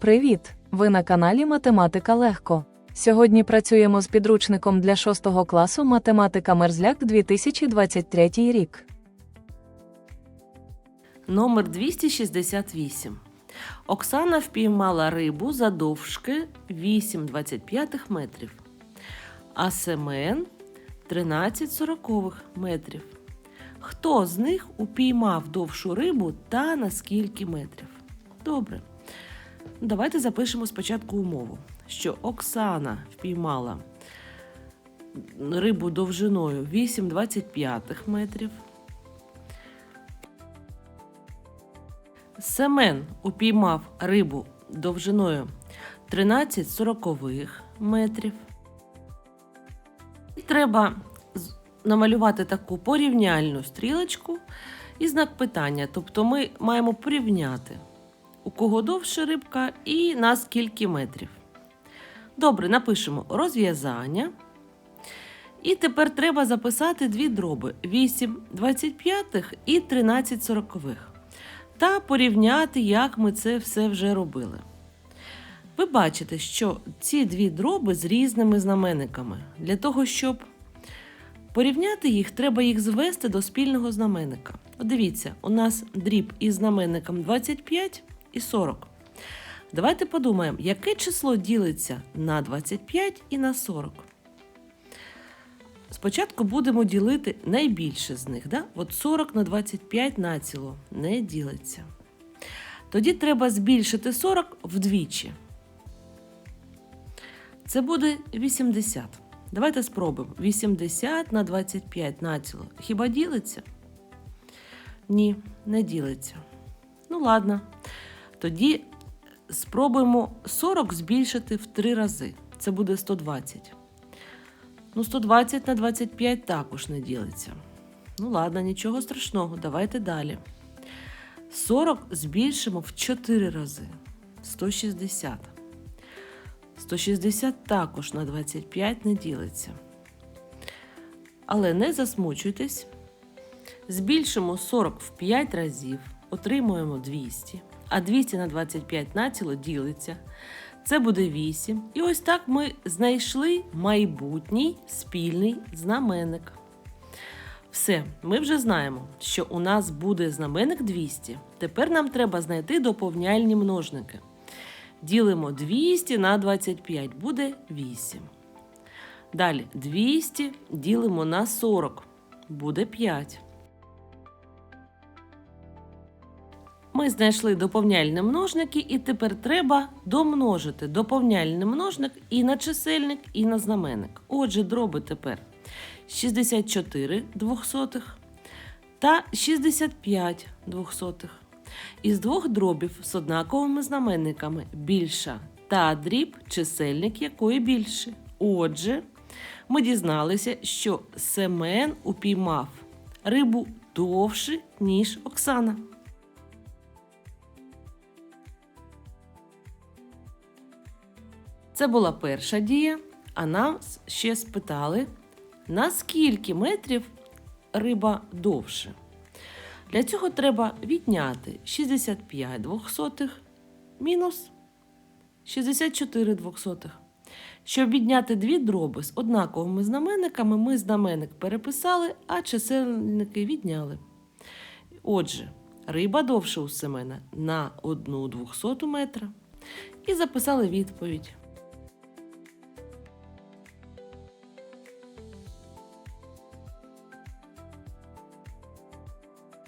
Привіт! Ви на каналі Математика Легко. Сьогодні працюємо з підручником для 6 класу Математика Мерзляк 2023 рік. Номер 268. Оксана впіймала рибу задовжки 8,25 метрів, а Семен 13 сорокових метрів. Хто з них упіймав довшу рибу та на скільки метрів? Добре. Давайте запишемо спочатку умову, що Оксана впіймала рибу довжиною 8,25 метрів. Семен упіймав рибу довжиною 13 сорокових метрів. І треба намалювати таку порівняльну стрілочку і знак питання. Тобто ми маємо порівняти, у кого довше рибка і на скільки метрів. Добре, напишемо розв'язання. І тепер треба записати дві дроби: 8 25 і 13 сорокових та порівняти, як ми це все вже робили. Ви бачите, що ці дві дроби з різними знаменниками. Для того, щоб порівняти їх, треба їх звести до спільного знаменника. Дивіться, у нас дріб із знаменником 25 і 40. Давайте подумаємо, яке число ділиться на 25 і на 40. Спочатку будемо ділити найбільше з них. Да? От 40 на 25 націло не ділиться. Тоді треба збільшити 40 вдвічі. Це буде 80. Давайте спробуємо. 80 на 25 націло. Хіба ділиться? Ні, не ділиться. Ну, ладно. Тоді спробуємо 40 збільшити в 3 рази. Це буде 120. Ну, 120 на 25 також не ділиться. Ну, ладно, нічого страшного, давайте далі. 40 збільшимо в 4 рази. 160. 160 також на 25 не ділиться. Але не засмучуйтесь. Збільшимо 40 в 5 разів, отримуємо 200. А 200 на 25 націло ділиться. Це буде 8. І ось так ми знайшли майбутній спільний знаменник. Все, ми вже знаємо, що у нас буде знаменник 200. Тепер нам треба знайти доповняльні множники. Ділимо 200 на 25, буде 8. Далі 200 ділимо на 40, буде 5. Ми знайшли доповняльні множники, і тепер треба домножити доповняльний множник і на чисельник, і на знаменник. Отже, дроби тепер 64 двохсотих та 65 двохсотих. Із двох дробів з однаковими знаменниками більша та дріб, чисельник якої більше. Отже, ми дізналися, що Семен упіймав рибу довше, ніж Оксана. Це була перша дія, а нас ще спитали, на скільки метрів риба довше. Для цього треба відняти 65 двохсотих мінус 64 двохсотих. Щоб відняти дві дроби з однаковими знаменниками, ми знаменник переписали, а чисельники відняли. Отже, риба довше у Семена на 1 двохсоту метра. І записали відповідь.